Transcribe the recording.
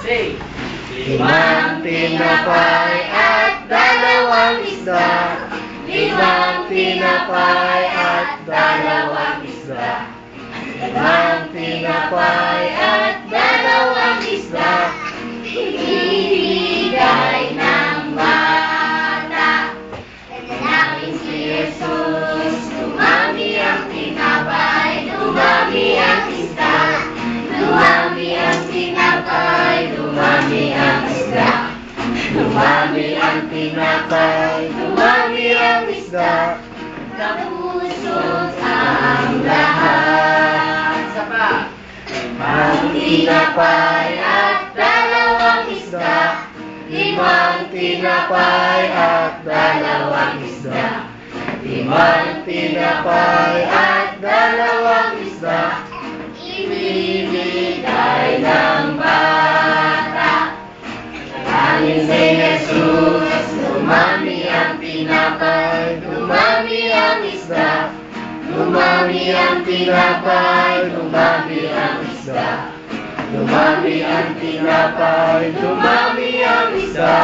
Say! Limang tinapay at dalawang isda. Limang tinapay at dalawang isda. Limang tinapay Dumami ang tinapay, dumami ang isda. Napusot ang lahat. Isa pa! Limang tinapay at dalawang isda. Limang tinapay at dalawang isda. Limang tinapay at dalawang isda. Ibibigay dumami ang tinapay, dumami ang isda. Dumami ang tinapay, dumami ang isda. Dumami ang tinapay, dumami ang isda.